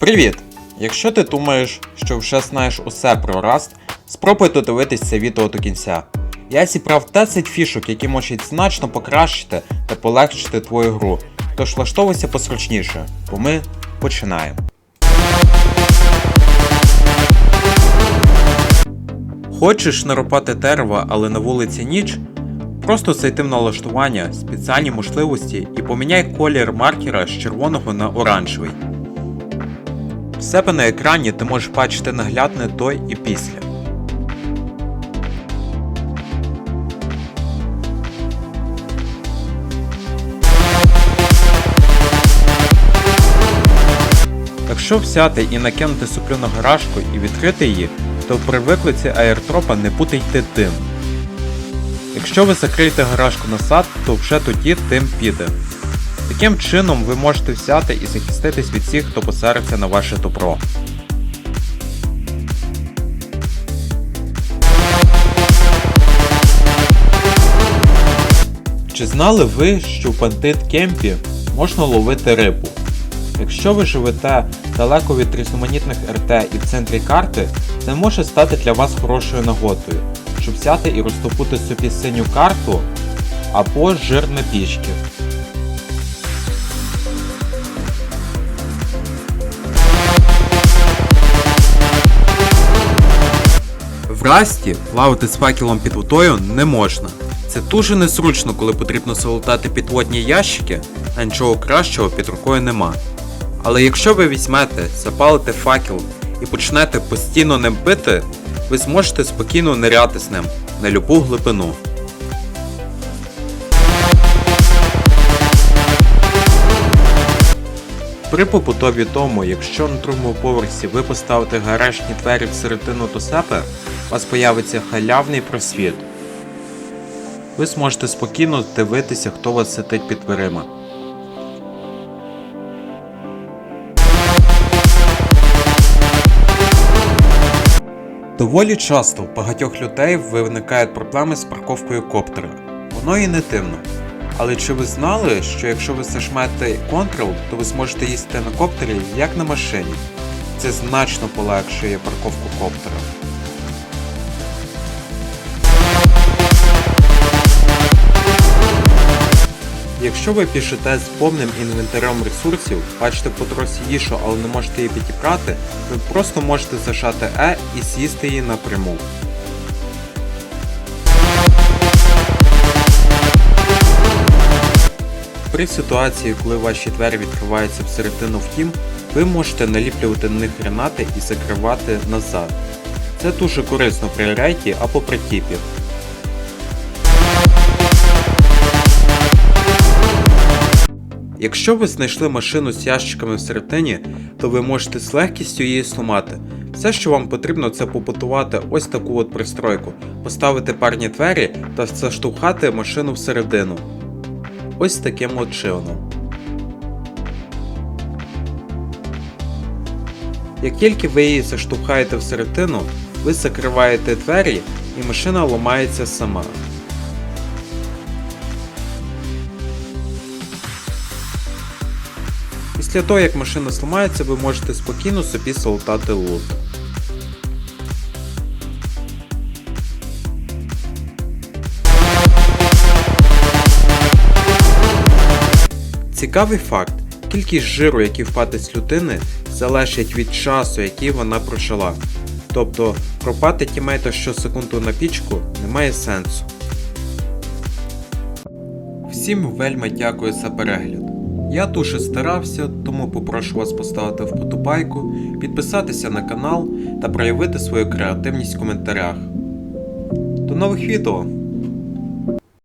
Привіт! Якщо ти думаєш, що вже знаєш усе про Rust, спробуй додивитись це відео до кінця. Я зібрав 10 фішок, які можуть значно покращити та полегшити твою гру, тож влаштовуйся посрочніше, бо ми починаємо. Хочеш нарубати дерева, але на вулиці ніч? Просто зайти в налаштування, спеціальні можливості і поміняй колір маркера з червоного на оранжевий. В себе на екрані ти можеш бачити наглядне до і після. Якщо взяти і накинути суплю на гаражку і відкрити її, то при виклиці аєртропа не буде йти дим. Якщо ви закриєте гаражку назад, то вже тоді дим піде. Таким чином ви можете взяти і захиститись від всіх, хто посередиться на ваше добро. Чи знали ви, що в бандит кемпі можна ловити рибу? Якщо ви живете далеко від різноманітних РТ і в центрі карти, це може стати для вас хорошою нагодою, щоб взяти і розтопути собі синю карту або жир на пічки. В расті плавати з факелом під водою не можна. Це дуже незручно, коли потрібно залутати підводні ящики, а нічого кращого під рукою нема. Але якщо ви візьмете, запалите факел і почнете постійно ним бити, ви зможете спокійно ниряти з ним на любу глибину. При побудові дому, якщо на другому поверсі ви поставите гаражні двері всередину до себе, у вас появиться халявний просвіт. Ви зможете спокійно дивитися, хто вас сидить під дверима. Доволі часто в багатьох людей виникають проблеми з парковкою коптера. Воно і не дивно. Але чи ви знали, що якщо ви зажмете Ctrl, то ви зможете їздити на коптері як на машині? Це значно полегшує парковку коптера. Якщо ви пішете з повним інвентарем ресурсів, бачите по дорозі їжу, але не можете її підібрати, ви просто можете зажати E і з'їсти її напряму. При ситуації, коли ваші двері відкриваються всередину втім, ви можете наліплювати на них гранати і закривати назад. Це дуже корисно при рейді або при тіпі. Якщо ви знайшли машину з ящиками всередині, то ви можете з легкістю її сломати. Все, що вам потрібно, це побудувати ось таку от пристройку, поставити парні двері та заштовхати машину всередину. Ось таким от чином. Як тільки ви її заштовхаєте всередину, ви закриваєте двері і машина ламається сама. Після того, як машина зламається, ви можете спокійно собі залутати лут. Цікавий факт: кількість жиру, який впаде з людини, залежить від часу, який вона прожила. Тобто пропати тімейта щосекунду на пічку немає сенсу. Всім вельми дякую за перегляд. Я дуже старався, тому попрошу вас поставити вподобайку, підписатися на канал та проявити свою креативність в коментарях. До нових відео!